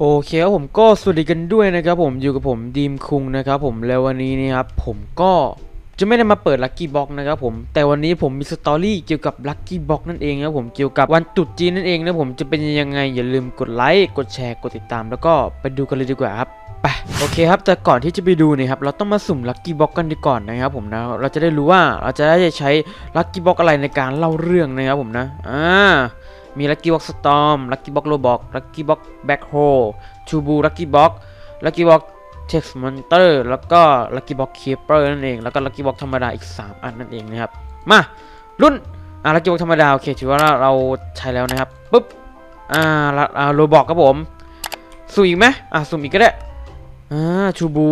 โอเคครับผมก็สวัสดีกันด้วยนะครับผมอยู่กับผมดีมคุงนะครับผมแล้ววันนี้นะครับผมก็จะไม่ได้มาเปิดลัคกี้บ็อกนะครับผมแต่วันนี้ผมมีสตอรี่เกี่ยวกับลัคกี้บ็อกนั่นเองนะครับผมเกี่ยวกับวันตรุษจีนนั่นเองนะผมจะเป็นยังไงอย่าลืมกดไลค์กดแชร์กดติดตาม แล้วก็ไปดูกันเลยดีกว่าครับไปโอเคครับแต่ก่อนที่จะไปดูเนี่ยครับเราต้องมาสุ่มลัคกี้บ็อกกันดีก่อนนะครับผมนะเราจะได้รู้ว่าเราจะได้ใช้ลัคกี้บ็อกอะไรในการเล่าเรื่องนะครับผมนะอ่า มีลั c กี้บ็อกสตอมลั c กี้บ็อกโลบอกลั c กี้บ็อกแบ็คโฮชูบูลั c กี้บ็อกลั c กี้บ็อกเท็กซ์มอนเตอร์แล้วก็ลั c กี้บ็อกคีเปอร์นั่นเอง แล้วก็ลั c กี้บ็อกธรรมดาอีก 3 อันนั่นเองนะครับ มารุ่นอ่าลั c กี้บ็อกธรรมดา โอเค ถือว่าเราใช้แล้วนะครับ ปุ๊บ อ่าอ่าโลบอกครับผม สุ่มอีกไหมอ่าสุ่มอีกก็ได้ อ่า ชูบู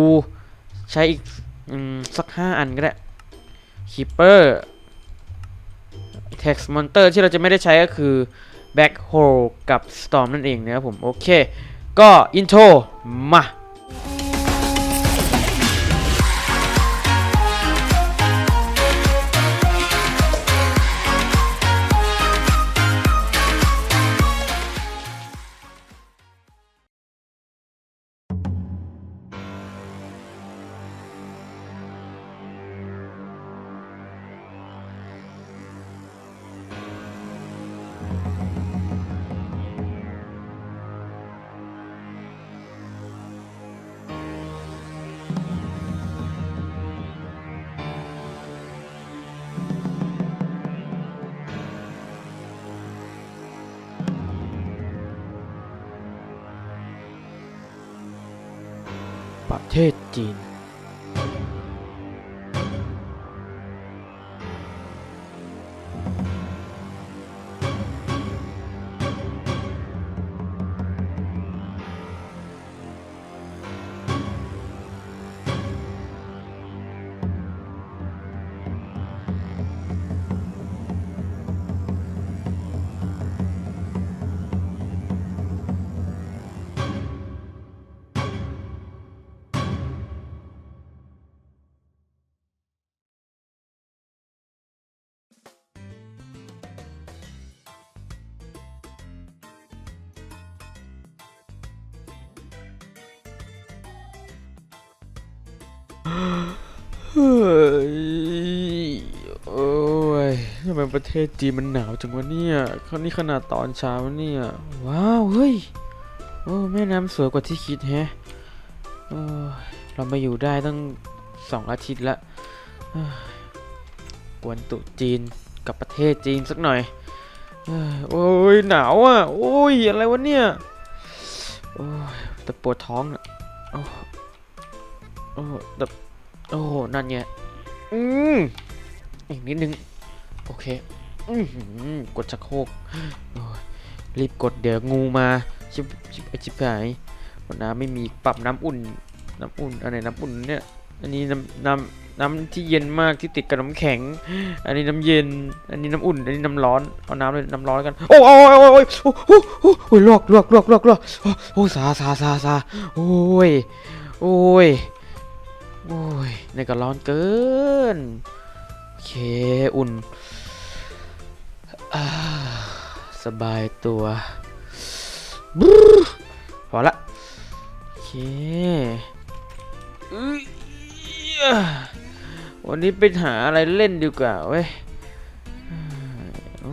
ใช้อีกอืมสัก 5 อันก็ได้คีเปอร์เท็กซ์มอนเตอร์ที่เราจะไม่ได้ใช้ก็คือ Black Hole กับ Storm นั่นเองนะครับผม โอเค ก็อินโทรมา เทศจีน เฮ้ยโอ้ยทำไมประเทศจีนมันหนาวจังวะเนี่ยคราวนี้ขนาดตอนเช้าเนี่ย ว้าว เฮ้ย โอ้แม่น้ำสวยกว่าที่คิดแฮะโอ้ยเรามาอยู่ได้ตั้งสองอาทิตย์ละเฮ้ยกวนตุจีนกับประเทศจีนสักหน่อยเฮ้ยโอ้ยหนาวอะ โอ้ย อะไรวะเนี่ย โอ้ยแต่ปวดท้องอะโอ้ โอ้แต่โอ้โหนั่นไงอืมอีกนิดนึง โอเค อือหือกดชักโครกโอ้ยรีบกดเดี๋ยวงูมา ชิบชิบไอชิบหายวันน้ำไม่มีปรับน้ำอุ่น น้ำอุ่นอันไหนน้ำอุ่นเนี่ย อันนี้น้ำน้ำน้ำที่เย็นมากที่ติดกับน้ำแข็ง อันนี้น้ำเย็น อันนี้น้ำอุ่น อันนี้น้ำร้อน เอาน้ำเลยน้ำร้อนกัน โอ้โอ้โอ้โอ้ยโอ้โอ้โอ้โอ้ยลวกลวกลวกลวกลวกโอ้โอ้สาสาสาสาโอ้ย โอ้ย โอ้ยในก็ร้อนเกิน โอเค อุ่น สบายตัวพอละ โอเควันนี้ไปหาอะไรเล่นดีกว่าเว้ยโอ้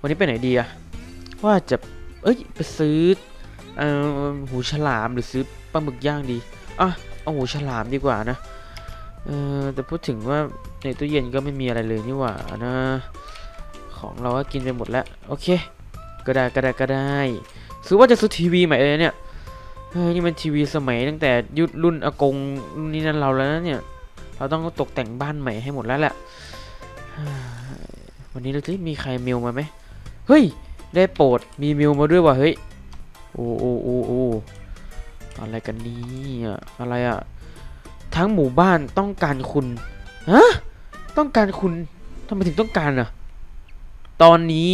วันนี้ไปไหนดีอะว่าจะ เอ้ย ไปซื้ออหูฉลามหรือซื้อปลาหมึกย่างดี อะ อาหูฉลามดีกว่านะเออแต่พูดถึงว่าในตู้เย็นก็ไม่มีอะไรเลยนี่หว่านะของเราก็กินไปหมดแล้วโอเค ก็ได้ก็ได้ก็ได้ซื้อว่าจะซื้อทีวีใหม่เลยเนี่ยเฮ้ยนี่มันทีวีสมัยตั้งแต่ยุครุ่นอากงรุ่นนี้นั่นเราแล้วนะเนี่ย เราต้องตกแต่งบ้านใหม่ให้หมดแล้วแหละวันนี้เราจะมีใครเมลมาไหมเฮ้ย ได้โปรดมีเมลมาด้วยว่ะเฮ้ยโอ้โอ้โอ้โอ้ อะไรกันนี่อะไรอะทั้งหมู่บ้านต้องการคุณฮะต้องการคุณทำไมถึงต้องการอะตอนนี้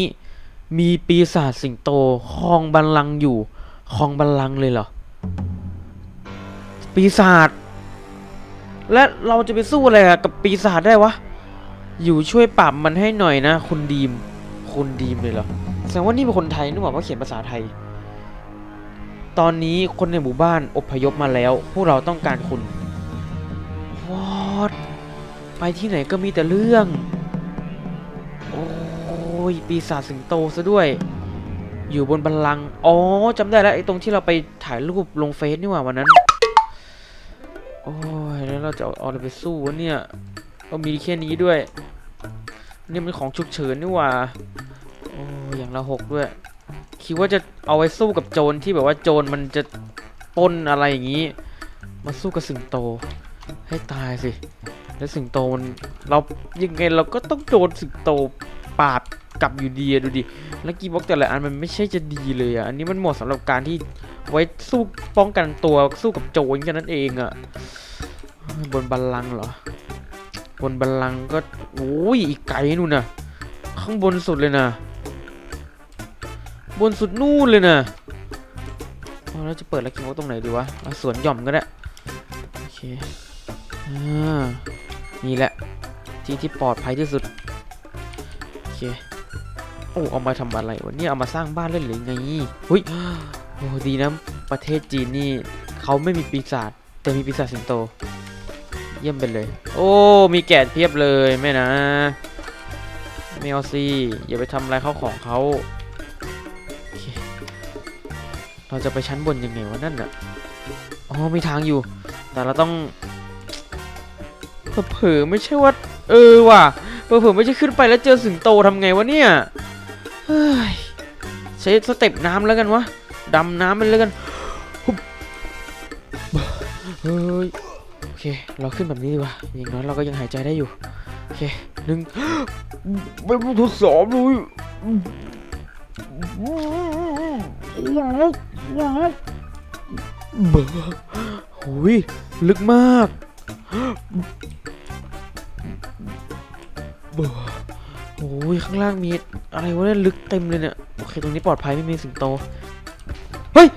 มีปีศาจสิงโตครองบัลลังก์อยู่ครองบัลลังก์เลยเหรอปีศาจและเราจะไปสู้อะไรกับปีศาจได้วะอยู่ช่วยปราบมันให้หน่อยนะ คุณดีม คุณดีมเลยเหรอแสดงว่านี่เป็นคนไทยนึกว่าเขียนภาษาไทย ตอนนี้คนในหมู่บ้านอพยพมาแล้ว พวกเราต้องการคุณวอดไปที่ไหนก็มีแต่เรื่อง โอ้ยปีศาจสิงโตซะด้วย อยู่บนบัลลัง อ๋อจำได้แล้วไอ้ตรงที่เราไปถ่ายรูปลงเฟซนี่หว่าวันนั้น โอ้ยแล้วเราจะเอาเอาอะไรไปสู้วะเนี่ยก็มีแค่นี้ด้วย นี่มันของฉุกเฉินนี่หว่า โอ้ยอย่างละหกด้วย คิดว่าจะเอาไว้สู้กับโจรที่แบบว่าโจรมันจะป้นอะไรอย่างนี้ มาสู้กับสิงโต ให้ตายสิ แล้วสิงโตมันเรายังไงเราก็ต้องโดนสิงโตปาบกลับอยู่ดีดูดิ แล้วกีบ็อกแต่ละอันมันไม่ใช่จะดีเลยอะอันนี้มันเหมาะสำหรับการที่ไว้สู้ป้องกันตัวสู้กับโจรแค่นั้นเองอะบนบัลลังก์เหรอ บนบัลลังก์ก็โอ้ยอีกไกลนู่นน่ะ ข้างบนสุดเลยนะ บนสุดนู่นเลยนะเอาแล้วจะเปิดลักกี้บ็อกตรงไหนดีวะสวนหย่อมก็ได้ โอเคอ่านี่แหละ ที่ที่ปลอดภัยที่สุด โอเค โอ้ เอามาทำอะไรวะเนี่ยเอามาสร้างบ้านเล่นหรือไงหุ้ยโอ้ดีนะ ประเทศจีนนี่เขาไม่มีปีศาจแต่มีปีศาจสิงโต เยี่ยมไปเลย โอ้ มีแกะเพียบเลยแม่นะไม่เอาสิอย่าไปทำอะไรเข้าของเขา เราจะไปชั้นบนยังไงวะนั่นน่ะอ๋อมีทางอยู่ แต่เราต้องเผลอไม่ใช่ว่า เออว่ะเผลอไม่ใช่ขึ้นไปแล้วเจอสิงโตทำไงวะเนี่ยเฮ้ยใช้สเต็ปน้ำแล้วกันวะดำน้ำไปแล้วกันเฮ้ยโอเค เราขึ้นแบบนี้ดีกว่าอย่างน้อยเราก็ยังหายใจได้อยู่ โอเคหนึ่งไม่ต้องทดสอบเลย เบอหุยลึกมากเบอโอ้ยข้างล่างมีอะไรวะเนี่ยลึกเต็มเลยเนี่ยโอเคตรงนี้ปลอดภัยไม่มีสิงโตเฮ้ย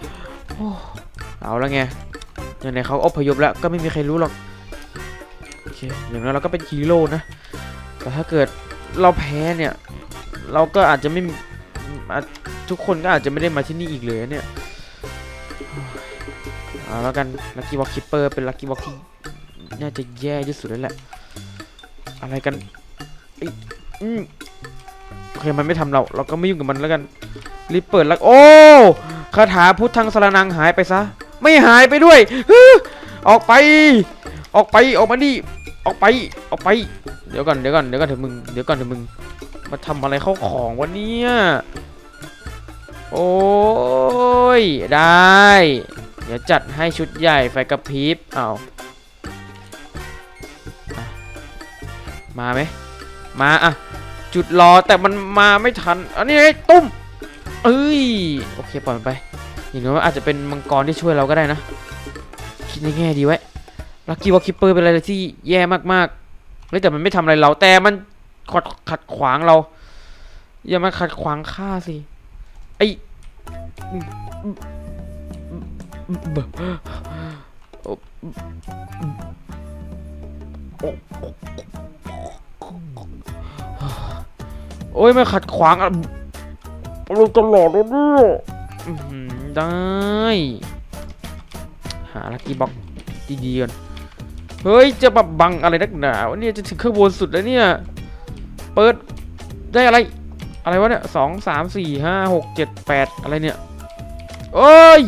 โอ้เอาแล้วไงอย่างไหนเขาอพยพแล้วก็ไม่มีใครรู้หรอกโอเคอย่างนั้นเราก็เป็นฮีโร่นะแต่ถ้าเกิดเราแพ้เนี่ย เราก็อาจจะไม่ทุกคนก็อาจจะไม่ได้มาที่นี่อีกเลยเนี่ย อาแล้วกันลักกี้บ็อกคิปเปอร์เป็นลักกี้บ็อกที่น่าจะแย่ที่สุดแล้วแหละ อะไรกันอืมโอเคมันไม่ทำเราเราก็ไม่ยุ่งกับมันแล้วกันรีบเปิดล้วโอ้คาถาพุทธังสรนังหายไปซะ ไม่หายไปด้วยฮึออกไป ออกไปออกมาดิออกไปออกไป เดี๋ยวก่อนเดี๋ยวก่อนเดี๋ยวก่อนเถอะมึงเดี๋ยวก่อนเถอะมึงมาทำอะไรเข้าของวะเนี่ยโอ้ยได้ ดี๋ยวจัดให้ชุดใหญ่ไฟกระพริบเอามาไหมมาอะจุดรอแต่มันมาไม่ทัน อันนี้ไงตุ้มเอ้ยโอเคปล่อยมันไปอย่างน้อยว่าอาจจะเป็นมังกรที่ช่วยเราก็ได้นะ คิดในแง่ดีไว้ลักกี้วอลคิปเปอร์เป็นอะไรที่แย่มากๆเฮ้ยแต่มันไม่ทำอะไรเราแต่มันขัดขัดขวางเรา อย่ามาขัดขวางข้าสิไอ โอ้ยไม่ขัดขวางอะเราตลอดเลยเนี่ยอื้อหือได้ หาลักกี้บ็อกดีๆก่อนเฮ้ย จะมาบังอะไรนักหนาวะเนี่ยจะถึงข้างบนสุดแล้วเนี่ย เปิดได้อะไร อะไรวะเนี่ยสองสามสี่ห้าหกเจ็ดแปดอะไรเนี่ยเอ้ย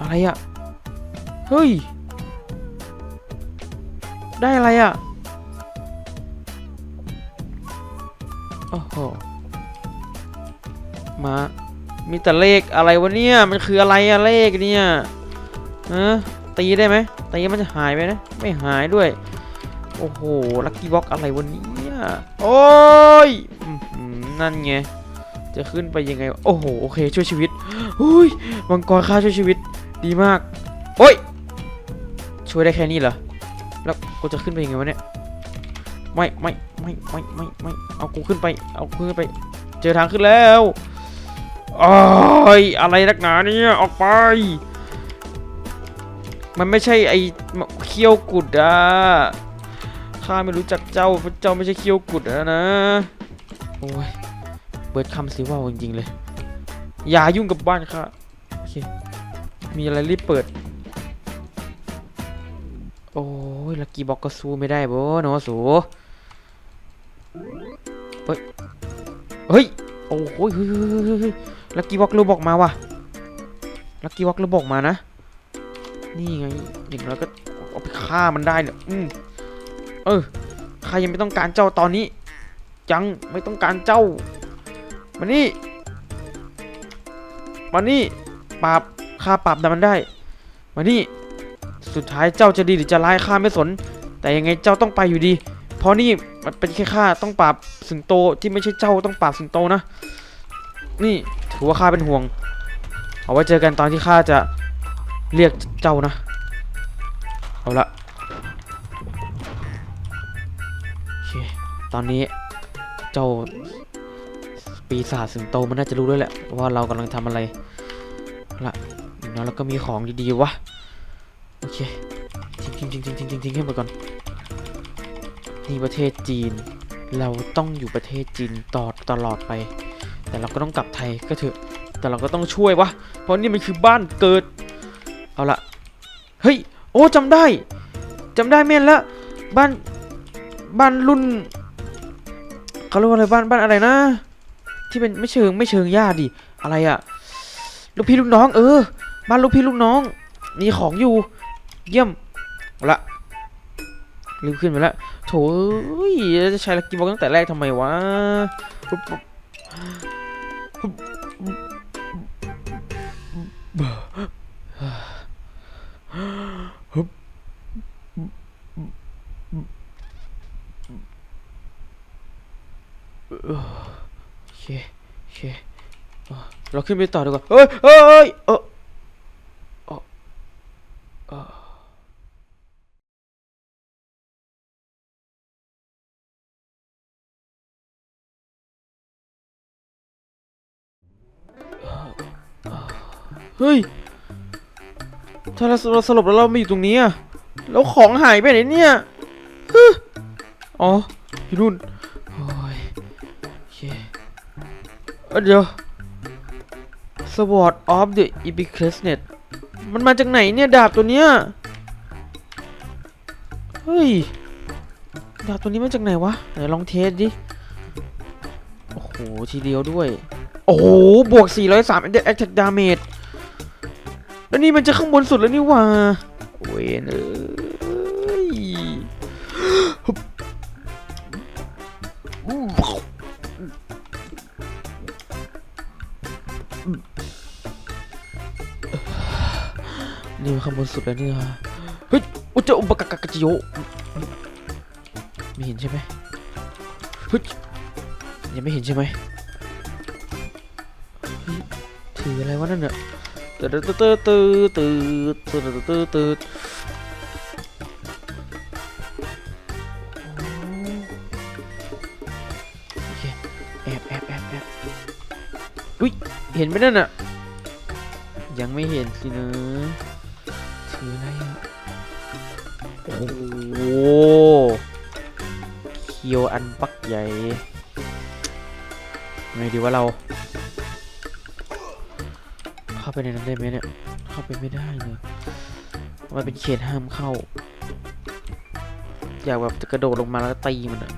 อะไรอะเฮ้ย ได้อะไรอะโอ้โห มา มีแต่เลขอะไรวะเนี่ย มันคืออะไรอะเลขเนี่ยฮะตีได้ไหมตีมันจะหายไปนะ ไม่หายด้วย โอ้โห ลัคกี้บ็อกอะไรวันนี้โอ้ยนั่นไง จะขึ้นไปยังไง โอ้โห โอเค ช่วยชีวิตอุ้ยมังกรฆ่าช่วยชีวิต ดีมาก โอ้ย ช่วยได้แค่นี้เหรอ แล้วกูจะขึ้นไปยังไงวะเนี่ย ไม่ไม่ไม่ไม่ไม่ไม่เอากูขึ้นไป เอากูขึ้นไป เจอทางขึ้นแล้วโอ้ยอะไรนักหนาเนี่ยออกไป มันไม่ใช่ไอ้เขี้ยวกุดอะข้าไม่รู้จักเจ้าเพราะเจ้าไม่ใช่เขี้ยวกุดอะนะโอ้ยเบิร์ดคำสิว่าจริงๆเลย อย่ายุ่งกับบ้านข้าโอเค มีอะไรรีบเปิด โอ้ยลักกี้บ็อกก็สู้ไม่ได้โบเนาะสูเฮ้ย เฮ้ย โอ้โหเฮ้ยเฮ้ยลักกี้บ็อกเราบอกมาว่ะลักกี้บ็อกเราบอกมานะ นี่ไงอย่างเราก็เอาไปฆ่ามันได้เนี่ยอืมเออข้ายังไม่ต้องการเจ้าตอนนี้ ยังไม่ต้องการเจ้า มานี่ มานี่ปราบ ข้าปราบมันได้ มานี่ สุดท้ายเจ้าจะดีหรือจะร้ายข้าไม่สน แต่ยังไงเจ้าต้องไปอยู่ดี เพราะนี่มันเป็นแค่ข้าต้องปราบสิงโตที่ไม่ใช่เจ้าต้องปราบสิงโตนะ นี่ถือว่าข้าเป็นห่วง เอาไว้เจอกันตอนที่ข้าจะเรียกเจ้านะ เอาละโอเค ตอนนี้เจ้าปีศาจสิงโตมันน่าจะรู้ด้วยแหละว่าเรากำลังทำอะไรเอาละอย่าง น้อยเราก็มีของดีๆวะโอเคทิ้งทิ้งทิ้งทิ้งทิ้งทิ้งทิ้งให้หมดก่อนนี่ประเทศจีน เราต้องอยู่ประเทศจีนต่อตลอดไป แต่เราก็ต้องกลับไทยก็เถอะ แต่เราก็ต้องช่วยวะเพราะนี่มันคือบ้านเกิด เอาละเฮ้ยโอ้จำได้จำได้แม่นแล้วบ้านบ้านรุ่นเขาเรียกว่าอะไรบ้านบ้านอะไรนะ ที่เป็นไม่เชิงไม่เชิงญาติดิอะไรอะลูกพี่ลูกน้องเออ บ้านลูกพี่ลูกน้อง มีของอยู่ เยี่ยมละลืมขึ้นไปแล้วโถเอ้ยจะใช้ลักกี้บ็อกตั้งแต่แรกทำไมวะโอเคโอเคอะเราขึ้นไปต่อดีกว่าเฮ้ยเฮ้ยเออ เฮ้ยถ้าเราเราสลบแล้วเราไม่อยู่ตรงนี้อะแล้วของหายไปไหนเนี่ยฮึอ๋ออยู่นู่นโอ้ยโอเคเอ้เดี๋ยว Sword of the Epiclesnet มันมาจากไหนเนี่ยดาบตัวเนี้ยเฮ้ยดาบตัวนี้มาจากไหนวะไหนลองเทสดิโอ้โหทีเดียวด้วย โอ้โหบวก 403 attack damage แล้วนี่มันจะข้างบนสุดแล้วนี่ว่าเวนเอ้ยนี่มันข้างบนสุดแล้วนี่ยเฮ้ยอุจจะอุปกกกจิโยไม่เห็นใช่ไหมเฮ้ยยังไม่เห็นใช่ไหมถืออะไรวะนั่นเนี่ย ตืดตืดตืดตืดตืดตืดตืดตืดแอบแอบแอบแอบอุ้ย เห็นไหมนั่นอะยังไม่เห็นสินะถืออะไรอะโอ้โหเคียวอันปักใหญ่ไงดีว่าเรา ไปในนั้นได้ไหมเนี่ย เข้าไปไม่ได้เลยมันเป็นเขตห้ามเข้า อยากแบบจะกระโดดลงมาแล้วก็ตีมันอะ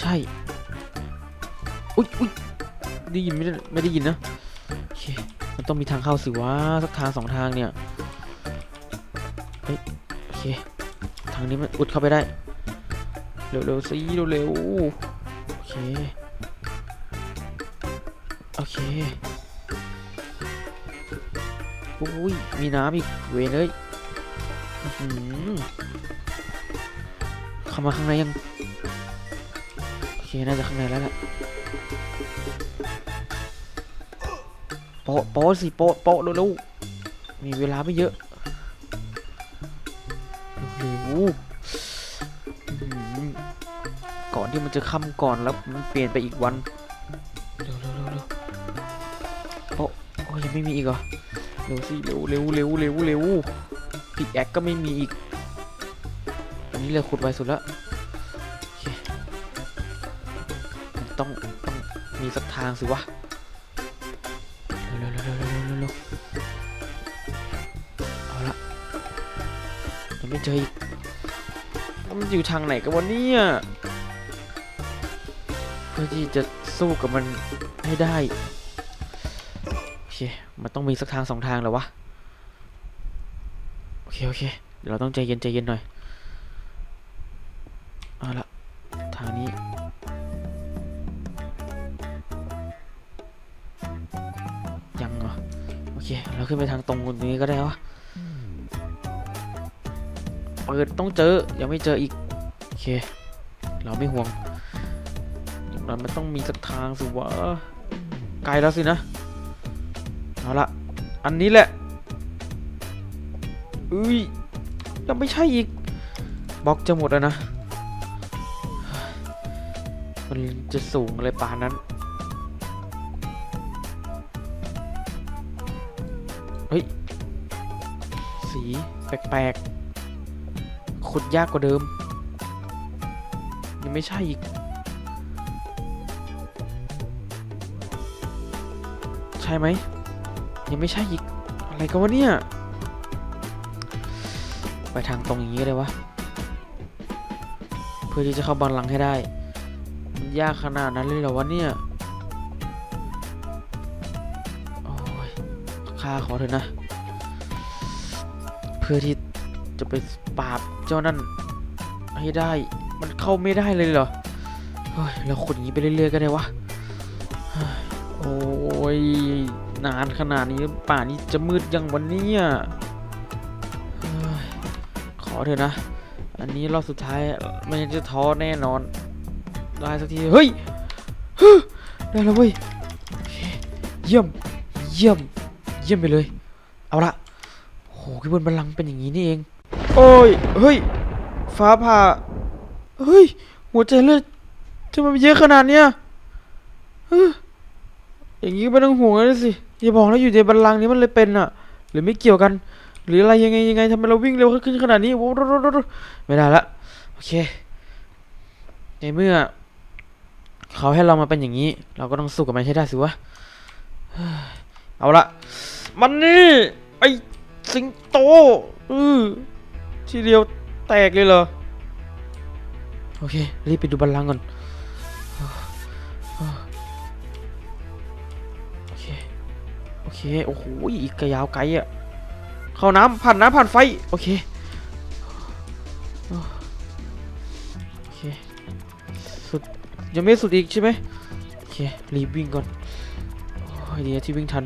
ใช่ อุ๊ยอุ๊ยได้ยินไม่ได้ไม่ได้ยินนะโอเคมันต้องมีทางเข้าสิวะสักทางสองทางเนี่ยเฮ้ยโอเค ทางนี้มันอุดเข้าไปได้ เร็วๆสิเร็วๆโอเค โอเค อุ้ยมีน้ำอีกเวยเลยเข้ามาข้างในยัง โอเค น่าจะข้างในแล้วแหละโปะโปะสิโปะโปะเร็วๆมีเวลาไม่เยอะเร็วก่อนที่มันจะค่ำก่อนแล้วมันเปลี่ยนไปอีกวัน เร็วๆเร็วๆโปะโอ้ยยังไม่มีอีกเหรอ เร็วสิเร็วเร็วเร็วเร็วเร็วปิกแอคก็ไม่มีอีก อันนี้เลยขุดไวสุดแล้วต้องต้องมีสักทางสิวะเร็วเร็วเร็วเร็วเร็วเร็วเอาละยังไม่เจออีกมันอยู่ทางไหนกันวะเนี่ยเพื่อที่จะสู้กับมันให้ได้ เคมันต้องมีสักทางสองทางแล้ววะโอเคโอเคเดี๋ยวเราต้องใจเย็นใจเย็นหน่อยเอาละทางนี้ยังเหรอโอเคเราขึ้นไปทางตรงตรงนี้ก็ได้วะเปิดต้องเจอยังไม่เจออีกโอเค เราไม่ห่วงอย่างนั้นมันต้องมีสักทางสิวะไกลแล้วสินะ เอาละอันนี้แหละอุ้ยยังไม่ใช่อีกบล็อกจะหมดแล้วนะ มันจะสูงอะไรปานนั้น เฮ้ย สีแปลกๆขุดยากกว่าเดิม ยังไม่ใช่อีก ใช่ไหม ยังไม่ใช่อีก อะไรกันวะเนี่ย ไปทางตรงอย่างนี้ก็ได้วะ เพื่อที่จะเข้าบัลลังก์ให้ได้ มันยากขนาดนั้นเลยเหรอวะเนี่ย โอ้ยข้าขอเถอะนะ เพื่อที่จะไปปราบเจ้านั่นให้ได้ มันเข้าไม่ได้เลยเหรอ เฮ้ยเราขุดอย่างนี้ไปเรื่อยๆก็ได้วะ โอ้ย นานขนาดนี้ป่านนี้จะมืดยังวันนี้อะขอเถอะนะ อันนี้รอบสุดท้ายไมันจะท้อแน่นอน ได้สักที เฮ้ยฮึได้แล้วเว้ยเคเยี่ยม เยี่ยม เยี่ยมไปเลย เอาละโหขึ้นบนบัลลังก์เป็นอย่างนี้นี่เอง โอ้ย เฮ้ย ฟ้าผ่า เฮ้ย หัวใจเลือดทำไมมันเยอะขนาดเนี้ยเฮ้ย อย่างนี้ก็ไม่ต้องห่วงเลยสิอย่าบอกแล้วอยู่ในบัลลังก์นี้มันเลยเป็นอะ หรือไม่เกี่ยวกัน หรืออะไรยังไงยังไงทำไมเราวิ่งเร็วขึ้นขนาดนี้โอ้โหไม่ได้ละโอเคในเมื่อ เขาให้เรามาเป็นอย่างนี้ เราก็ต้องสู้กับมันให้ได้สิวะเฮ้ยเอาละมันนี่ไอสิงโตอือทีเดียวแตกเลยเหรอโอเครีบไปดูบัลลังก์ก่อน เคโอ้โหอีกกระยาวไกลอะเข้าน้ำผ่านน้ำผ่านไฟโอเคโอเคสุดยังไม่สุดอีกใช่ไหมโอเครีบวิ่งก่อนโอ้ยดีที่วิ่งทัน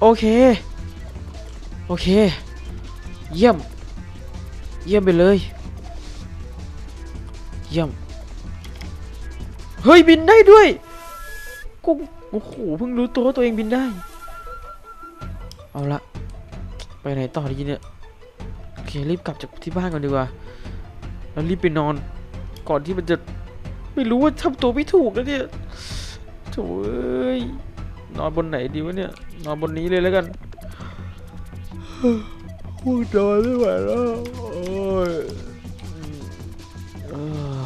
โอเค โอเค เยี่ยม เยี่ยมไปเลย เยี่ยม เฮ้ยบินได้ด้วยกูโอ้โหเพิ่งรู้ตัวว่าตัวเองบินได้ เอาละไปไหนต่อดีเนี่ยโอเครีบกลับจากที่บ้านก่อนดีกว่าแล้วรีบไปนอน ก่อนที่มันจะไม่รู้ว่าทำตัวไม่ถูกแล้วเนี่ยโถ่เอ้ยนอนบนไหนดีวะเนี่ย นอนบนนี้เลยแล้วกันพูดนอนไม่ไหวแล้วโอ้ยเอ้ย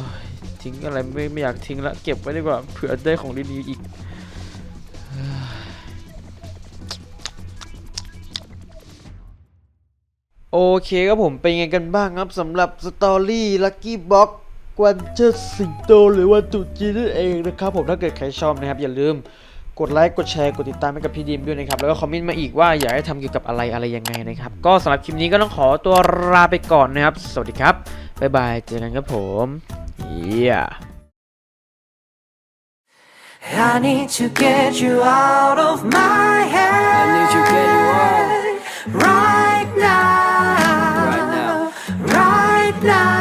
ทิ้งอะไรไม่ไม่อยากทิ้งละเก็บไว้ดีกว่าเผื่อได้ของดีๆอีกโอเคครับผมเป็นไงกันบ้างครับสำหรับสตอรี่ลัคกี้บ็อกวันเชิดสิงโตหรือวันตรุษจีนนั่นเองนะครับผมถ้าเกิดใครชอบนะครับ อย่าลืมกดไลค์กดแชร์กดติดตามให้กับพี่ดีมด้วยนะครับ แล้วก็คอมเมนต์มาอีกว่าอยากให้ทำเกี่ยวกับอะไรอะไรยังไงนะครับ ก็สำหรับคลิปนี้ก็ต้องขอตัวลาไปก่อนนะครับ สวัสดีครับบ๊ายบายเจอกันครับผม Yeah. I need to get you out of my head. I need to get you out. Right now. Right now. Right now.